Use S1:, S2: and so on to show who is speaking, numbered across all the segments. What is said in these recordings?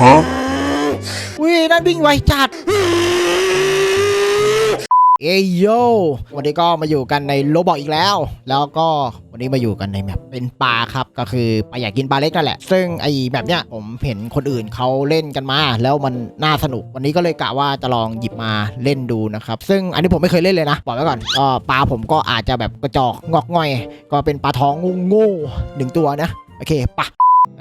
S1: Huh?
S2: อุ้ยนั่นวิ่งไวจัด เอยโย วันนี้ก็มาอยู่กันในโลบอกอีกแล้ว แล้วก็วันนี้มาอยู่กันในแมปเป็นปลาครับ ก็คือปลาอยากกินปลาเล็กนั่นแหละ ซึ่งไอ้แบบเนี้ยผมเห็นคนอื่นเขาเล่นกันมา แล้วมันน่าสนุก วันนี้ก็เลยกะว่าจะลองหยิบมาเล่นดูนะครับ ซึ่งอันนี้ผมไม่เคยเล่นเลยนะ บอกไว้ก่อนก็ปลาผมก็อาจจะแบบกระจอกงอกง่อย ก็เป็นปลาท้องโง่หนึ่งตัวนะ โอเคปะ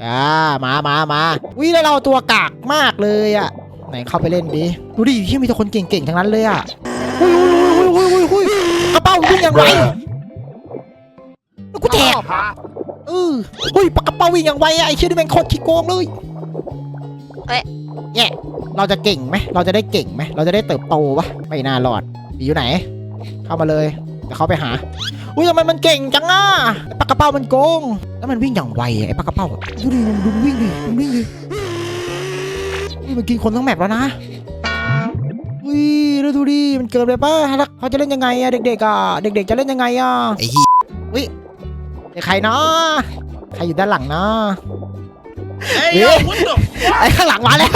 S2: อ่ามามามาวิแล้วเราตัวกากมากเลยอะไหนเข้าไปเล่นดิดูดิที่มีแต่คนเก่งๆทั้งนั้นเลยอะหุยหุยหุยหุยหุยหุยกระเป๋าวิ่งอย่างไรแล้วกูแตกเออหุยปากกระเป๋าวิ่งอย่างไวอะไอ้เชี่ยนี่แม่งโคตรขี้โกงเลย
S3: เอ๊ะ
S2: แย่เราจะเก่งไหมเราจะได้เก่งไหมเราจะได้เติบโตปะไม่น่ารอดอยู่ไหน เข้ามาเลยเดี๋ยวเขาไปหา อุ้ยทำไมมันเก่งจังอะไอ้ปากกระเป๋ามันโกง แล้วมันวิ่งอย่างไวอะไอ้ปากกระเป๋าอะดูดิดูมันวิ่งดิมันวิ่งดินี่มันกินคนทั้งแมปแล้วนะอุ้ยแล้วดูดิมันเกินไปป่ะแล้วเขาจะเล่นยังไงอะเด็กๆอะเด็ก ๆ จะเล่นยังไงอะไอ้ฮีอุ้ยไอ้ใครเนาะใครอยู่ด้านหลังเนาะ
S1: Hey,
S2: yo,
S1: what the
S2: ไอ้ข้างหลังมาแล้ว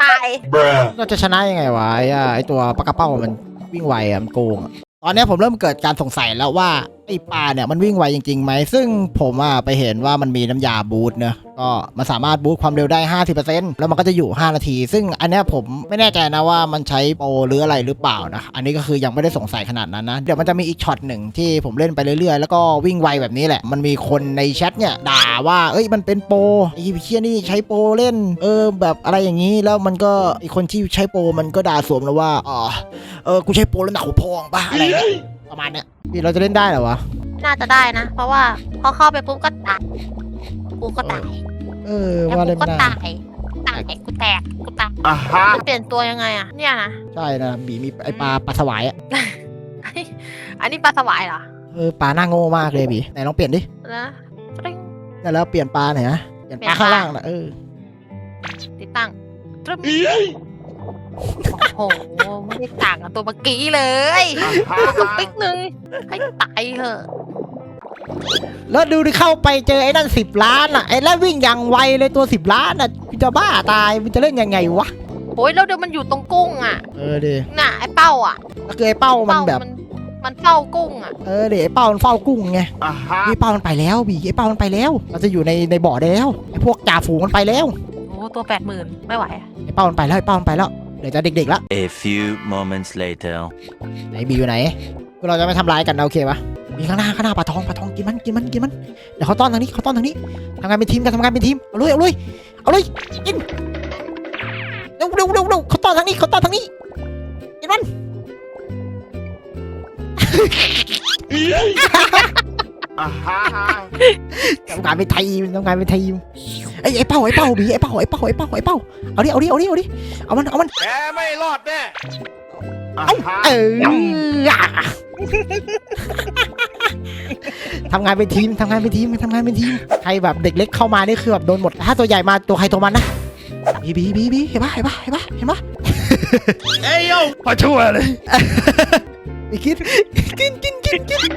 S3: ตาย
S1: Bruh.
S2: เราจะชนะยังไงวะไอ้อะไอ้ตัวปลากระเป้ามันวิ่งไวอะมันโกงอะ ตอนนี้ผมเริ่มเกิดการสงสัยแล้วว่าไอ้ปลาเนี่ยมันวิ่งไวจริงๆไหม ซึ่งผมอะไปเห็นว่ามันมีน้ำยาบูทเนอะก็มันสามารถบูทความเร็วได้ 50%แล้วมันก็จะอยู่ 5 นาที ซึ่งอันนี้ผมไม่แน่ใจนะว่ามันใช้โปรหรืออะไรหรือเปล่านะ อันนี้ก็คือยังไม่ได้สงสัยขนาดนั้นนะ เดี๋ยวมันจะมีอีกช็อตหนึ่งที่ผมเล่นไปเรื่อยๆ แล้วก็วิ่งไวแบบนี้แหละ มันมีคนในแชทเนี่ยด่าว่าเอ้ยมันเป็นโปรไอ้เชี่ยนี่ใช้โปรเล่น เออแบบอะไรอย่างนี้ แล้วมันก็อีกคนที่ใช้โปรมันก็ด่าสวมแล้วว่าอ๋อเออกูใช้โปรแล้วหนักหัวพองปะอะไรนะประมาณเนี้ยพี่เราจะเล่นได้เหรอวะ
S3: น่าจะได้นะ เพราะว่าพอเข้าไปปุ๊บก็ตายกูก็ตาย
S2: เออ
S3: แล้ว
S2: ว่า
S3: กู
S2: เล่น
S3: ก็
S2: ไม่ได้
S3: ตายตายกูแตกกูตาย
S1: Uh-huh.
S3: มันเปลี่ยนตัวยังไงอะเนี่ยนะ
S2: ใช่นะบีมีไอปลาปลาสวายอะ
S3: อันนี้ปลาสวายเหรอ
S2: เออปลาหน้าโง่มากเลยบีไหนลองเปลี่ยนดิ
S3: แล้วตริ้ง
S2: นั่นแล้วเปลี่ยนปลาหน่อยนะเปลี่ยนปลา
S3: เปลี่ยนปลา
S2: ข้างล่างนะเออ
S3: ติดตั้งตรึ้ม โอ้โห ไม่ได้ต่างกับตัวเมื่อกี้เลยตัว
S1: Uh-huh.
S3: ปิ๊กหนึ่งให้ตายเถอะ
S2: แล้วดูดิเข้าไปเจอไอ้นั่นสิบล้านอะ ไอ้แล้ววิ่งอย่างไวเลยตัวสิบล้านอะมันจะบ้าตายมันจะเล่นยังไงวะ
S3: โอ้ยแล้วเดี๋ยวมันอยู่ตรงกุ้งอะ
S2: เออดิ
S3: น่ะไอ้เป้าอะ
S2: แล้วคือไอ้เป้ามัน
S3: เป้า
S2: แบบ
S3: มันมันเฝ้ากุ้งอะ
S2: เออเดี๋ยวไอ้เป้ามันเฝ้ากุ้งไง
S1: Uh-huh.
S2: ไอ้เป้ามันไปแล้วบีไอ้เป้ามันไปแล้วเราจะอยู่ในในบ่อได้แล้วไอ้พวกจ่าฝูงมันไปแล้ว
S3: โอ้ตัวแปดหมื่นไม่ไหวอะ
S2: ไอ้เป้ามันไปแล้วไอ้เป้ามันไปแล้วเดี๋ยวจะเด็กๆละ
S4: A few moments later.
S2: ไหนบีอยู่ไหนคือเราจะไม่ทำร้ายกันนะโอเคปะมีข้างหน้าข้างหน้าปลาทองปลาทองกินมันกินมันกินมันเดี๋ยวเขาต้อนทางนี้เขาต้อนทางนี้ทำงานเป็นทีมกันทำงานเป็นทีมเอาเลยเอาเลยเอาเลยกินเร็วเร็วเร็วเร็วเขาต้อนทางนี้เขาต้อนทางนี้กินมัน
S1: Uh-huh.
S2: ทำงานเป็นทีมทำงานเป็นทีม ไอ้ไอ้เป้าไอ้เป้าบีไอ้เป้าไอ้เป้าไอ้เป้าไอ้เป้าเอาดิเอาดิเอาดิเอาดิเอามันเอามัน
S1: แกไม่รอดแน่
S2: เอ้า
S1: Uh-huh.
S2: เอออะทำงานเป็นทีมทำงานเป็นทีมทำงานเป็นทีมใครแบบเด็กเล็กเข้ามานี่คือแบบโดนหมดถ้าตัวใหญ่มาตัวใครตัวมันนะบีบีบีบีเห็นปะเห็นปะเห็นปะเห็นปะ
S1: Hey, yo.
S2: มาช่วยเลยไปกินกินกินกินกิน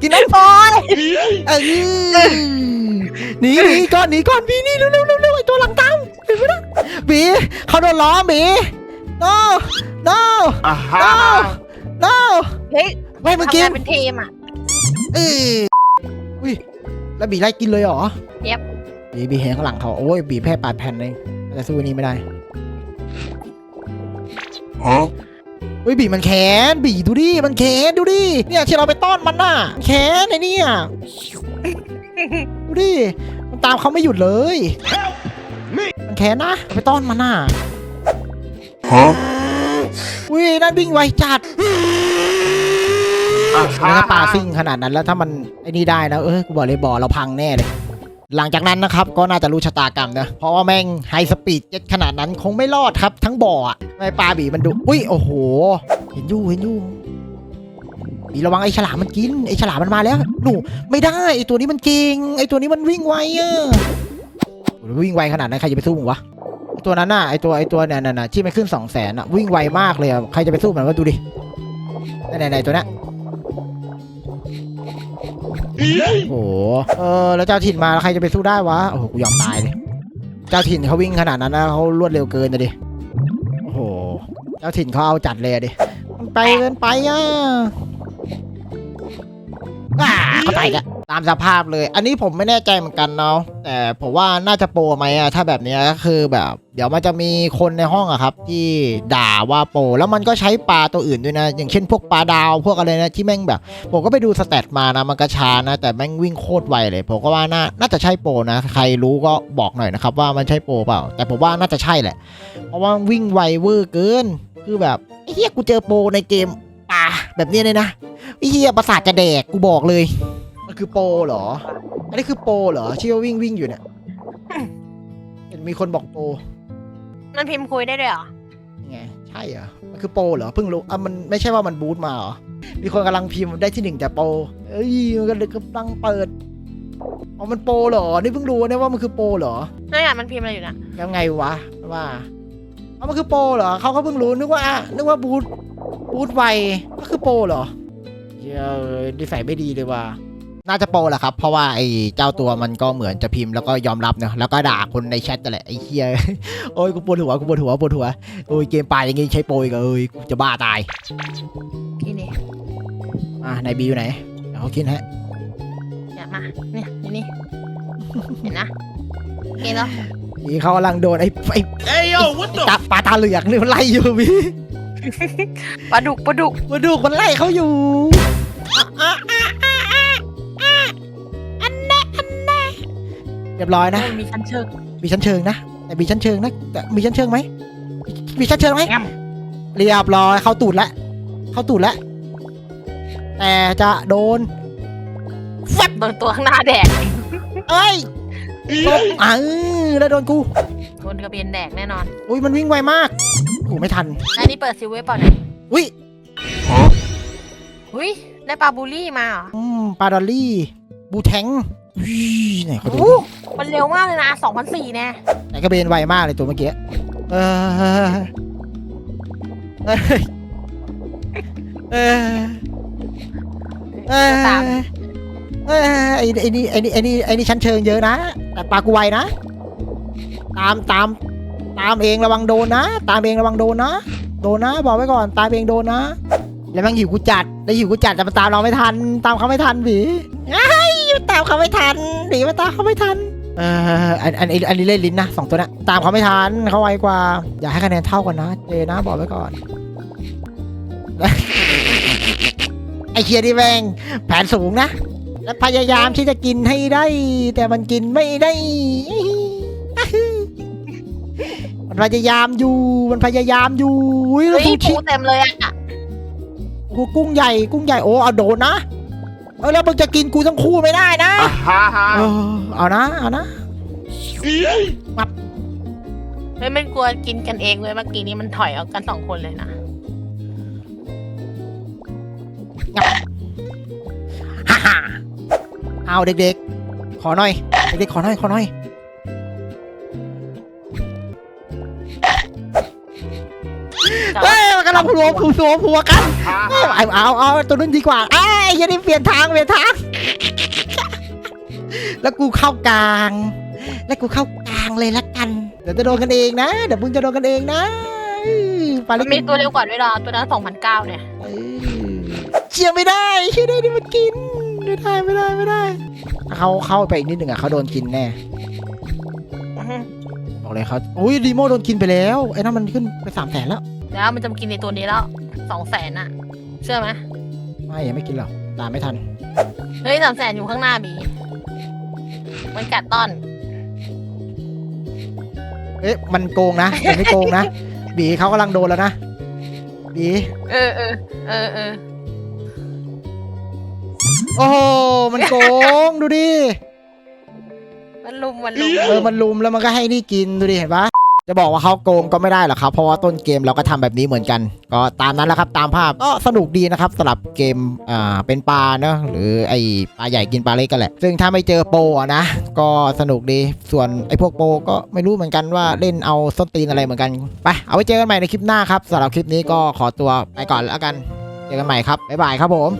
S2: กินน้ำ
S3: โอ้ย
S2: เออ หนีหนีก่อนหนีก่อนบีนี่เร็วเร็วเร็วเร็วไอตัวหลังตามบีไม่ได้บีเขาโดนล้อมบี no no
S1: Uh-huh.
S2: no
S3: เฮ้ย
S2: ไม่มึง
S3: ทำ
S2: กิ
S3: งานนเป็นทีมอะ
S2: เอออุ้ยแล้วบีไล่กินเลยเหรอ
S3: Yep
S2: บีบีเห็นข้างหลังเขาโอ้ยบีแพ้ปาดแผ่นเองแต่สู้อันนี้ไม่ได้
S1: Huh?
S2: เฮ้ยบีมันแขนบีดูดิมันแขนดูดิเนี่ยที่เราไปต้อนมันน่ะแขนไอ้เนี่ย ดูดิมันตามเขาไม่หยุดเลยมันแขนนะเอาไปต้อนมันน่ะ
S1: Huh?
S2: อุ้ยนั่นวิ่งไวจัดแล้วถ้าปลา
S1: Uh-huh.
S2: ซิ่งขนาดนั้นแล้วถ้ามันไอ้นี่ได้นะ เออกูบอกเลยบ่อเราพังแน่เลย หลังจากนั้นนะครับ ก็น่าจะรู้ชะตากรรมนะ เพราะว่าแม่งไฮสปีดเจ็ตขนาดนั้นคงไม่รอดครับ ทั้งบ่ออะไอ้ปลาบีมันดุอุ้ยโอ้โห เห็นอยู่เห็นอยู่ บีระวังไอ้ฉลามมันกินไอ้ฉลามมันมาแล้วหนูไม่ได้ไอ้ตัวนี้มันเก่งไอ้ตัวนี้มันวิ่งไวอะวิ่งไวขนาดนั้นใครจะไปสู้มันวะตัวนั้นน่ะไอ้ตัวไอ้ตัวเนี่ยน่ะที่มันขึ้นสองแสนอะวิ่งไวมากเลยอะใครจะไปสู้มันก็ดูดิไหนไหนๆตัวเนี้ยโอ้โหเออแล้วเจ้าถิ่นมาแล้วใครจะไปสู้ได้วะโอ้โหกูยอมตายเลยเจ้าถิ่นเขาวิ่งขนาดนั้นนะเขารวดเร็วเกินนะดิโอ้โหเจ้าถิ่นเขาเอาจัดเลยดิมันไปเกินไปอะ อ่าเขาตายกันตามสภาพเลย อันนี้ผมไม่แน่ใจเหมือนกันเนาะแต่ผมว่าน่าจะโปรไหมอะถ้าแบบเนี้ยก็คือแบบ เดี๋ยวมันจะมีคนในห้องอะครับ ที่ด่าว่าโปรแล้วมันก็ใช้ปลาตัวอื่นด้วยนะ อย่างเช่นพวกปลาดาวพวกอะไรนะที่แม่งแบบ ผมก็ไปดูสแตทมานะมันก็ช้านะ แต่แม่งวิ่งโคตรไวเลย ผมก็ว่าน่าน่าจะใช่โปรนะ ใครรู้ก็บอกหน่อยนะครับว่ามันใช่โปรเปล่า แต่ผมว่าน่าจะใช่แหละ เพราะว่าวิ่งไวเวอร์เกินคือแบบไอ้เหี้ยกูเจอโปรในเกมป่าแบบนี้เลยนะ เหี้ยประสาทจะแดกกูบอกเลยมันคือโปรเหรอ อันนี้คือโปรเหรอที่ว่าวิ่งวิ่งอยู่เนี่ยเห็นมีคนบอกโปร
S3: มันพิมพ์คุยได้ด้วยเหรอ
S2: ยังไงใช่เหรอมันคือโปรเหรอเพิ่งรู้อะมันไม่ใช่ว่ามันบูทมาเหรอมีคนกำลังพิมพ์ได้ที่หนึ่งแต่โปรเอ้ยมันก็เลยกำลังเปิดอ๋อมันโปรเหรอ นี่เพิ่งรู้เนี่ยว่ามันคือโปรเหรอ
S3: นั่นไงมันพิมพ์อะไรอยู่นะ
S2: ยังไงวะว่าเอามันคือโปรเหรอเขาก็เพิ่งรู้นึกว่าอะนึกว่าบูทบูทไวก็คือโปรเหรอ เหี้ยเอ้ยนิสัยไม่ดีเลยว่ะน่าจะโปรแหละครับ เพราะว่าไอ้เจ้าตัวมันก็เหมือนจะพิมพ์แล้วก็ยอมรับเนอะแล้วก็ด่าคนในแชทนั่นแหละไอ้เฮียโอ้ยกูปวดหัวกูปวดหัวปวดหัวโอ้ยเกมป่าอย่างงี้ใช้โปรอีกเหรอเอ้ยกูจะบ้าตาย
S3: พี่นี่
S2: อะนายบีอยู่ไหนเดี๋ยวเขาคิดให้
S3: เนี่ยมาเนี่ยนี่นี่เห็นนะกินแล้ว
S2: บีเขากำลังโดนไอ้ไอ้
S1: Hey, yo, what
S2: ไอ้
S1: the?
S2: ตาปลาตาเหลือกนี่มันไล่อยู่บี
S3: ปลาดุกปลาดุก
S2: มาดูมันไล่เขาอยู่อะอะอะอะอะอันแน่อันแน่เรียบร้อยนะ
S3: มันมีชั้นเชิง
S2: มีชั้นเชิงนะ แต่มีชั้นเชิงนะ แต่มีชั้นเชิงไหม มีชั้นเชิงไหม
S3: แอม
S2: เรียบร้อยเข้าตูดแล้วเข้าตูดแล้วแต่จะโดนแฟบ
S3: โดนตัวข้างหน้าแดก
S2: เอ้ยตบเออแล้วโดนกู
S3: โดนกระเบนแดกแน่นอน
S2: อุ้ยมันวิ่งไวมาก กูไม่ทัน
S3: อันนี้เปิดซิลเวฟเปล่าเนี่ย
S2: อุ้ย
S3: อุ้ยได้ปลาบูลลี่มาเหรอ
S2: อืมปลาดอลลี่ บูแทงอุ้ยไหนเขาดู
S3: โอ้มันเร็วมากเลยนะ2004แน่
S2: ไหนกระเบนไวมากเลยตัวเมื่อกี้ เออเอ้ยเออเออ
S3: ตาม
S2: เออไอ้ไอ้นี่ไอ้นี่ไอ้นี่ไอ้นี่ชั้นเชิงเยอะนะ แต่ปลากูไวนะ ตามตาม ตามเองระวังโดนนะ ตามเองระวังโดนนะ โดนนะบอกไว้ก่อน ตามเองโดนนะ แล้วมันหิวกูจัดแล้วหิวกูจัดแต่มันตามเราไม่ทัน ตามเขาไม่ทันผีไอ้ยมันตามเขาไม่ทันผีมันตามเขาไม่ทันเอออันอันอันนี้เล่นลิ้นนะสองตัวนะตามเขาไม่ทันเขาไวกว่า อย่าให้คะแนนเท่ากันนะเจนะบอกไว้ก่อนไอ้เคียนี่แมงแผนสูงนะ และพยายามที่จะกินให้ได้ แต่มันกินไม่ได้ พยายามอยู่ มันพยายามอยู่อุ๊ยแล้ว
S3: เฮ้ย
S2: ซู
S3: ปู
S2: ชิ
S3: เต็มเลยอะ
S2: โอ้โหกุ้งใหญ่กุ้งใหญ่โอ้เอาโดนนะเออแล้วมึงจะกินกูทั้งคู่ไม่ได้นะ
S1: Ah, ha,
S2: เอ
S1: ha.
S2: อเอานะเอานะ
S3: เฮ้ยมันกลัวกินกันเองเลยเมื่อกี้นี้มันถอยออกกันสองคนเลยนะ
S2: ฮ่าฮ่าเอาเด็กๆ ขอหน่อย เด็กๆ ขอหน่อย ขอหน่อย เฮ้ยมันกำลังผัวผัวผัวผัวกัน
S1: Ha,
S2: เอา
S1: ha.
S2: เอาเอาเอาตัวนู้นดีกว่าไอ้ยอยันนี่เปลี่ยนทางเปลี่ยนทาง แล้วกูเข้ากลาง แล้วกูเข้ากลางเลยละกัน เดี๋ยวจะโดนกันเองนะ เดี๋ยวมึงจะโดนกันเองนะอื้อไป
S3: มั
S2: แล้
S3: นมีตัวเร็วกว่าด้วยเหรอตัวนั้น2009เนี่ย
S2: เออเชียร์ไม่ได้เชียร์ได้นี่มันกินไม่ได้ไม่ได้ไม่ได้ถ้าเขาเข้าไปอีกนิดหนึ่งอะเขาโดนกินแน่
S3: อื้อหือ
S2: บอกเลยเขาอุ้ยดีโมโดนกินไปแล้วไอ้นั่นมันขึ้นไปสามแสนแล้ว
S3: แล้วมันจะมากินในตัวนี้แล้วสองแสนอะเชื่อไหม
S2: ไม่ยังไม่กินหรอกตามไม่ทัน
S3: เฮ้ยสามแสนอยู่ข้างหน้าบีมันกัดต้อน
S2: เอ๊ะมันโกงนะมันไม่โกงนะ บีเขากำลังโดนแล้วนะบี
S3: เออเออเออเออ
S2: โอ้โหมันโกงดูดิ
S3: มันลุมมันลุม
S2: เออมันลุมแล้วมันก็ให้นี่กินดูดิเห็นปะ จะบอกว่าเขาโกงก็ไม่ได้หรอกครับ เพราะว่าต้นเกมเราก็ทำแบบนี้เหมือนกัน ก็ตามนั้นแหละครับตามภาพก็สนุกดีนะครับสำหรับเกมอ่าเป็นปลาเนอะหรือไอปลาใหญ่กินปลาเล็กกันแหละ ซึ่งถ้าไม่เจอโปะนะ ก็สนุกดีส่วนไอพวกโปก็ไม่รู้เหมือนกันว่าเล่นเอาส้นตีนอะไรเหมือนกันไปเอาไว้เจอกันใหม่ในคลิปหน้าครับสำหรับคลิปนี้ก็ขอตัวไปก่อนแล้วกัน เจอกันใหม่ครับบ๊ายบายครับผม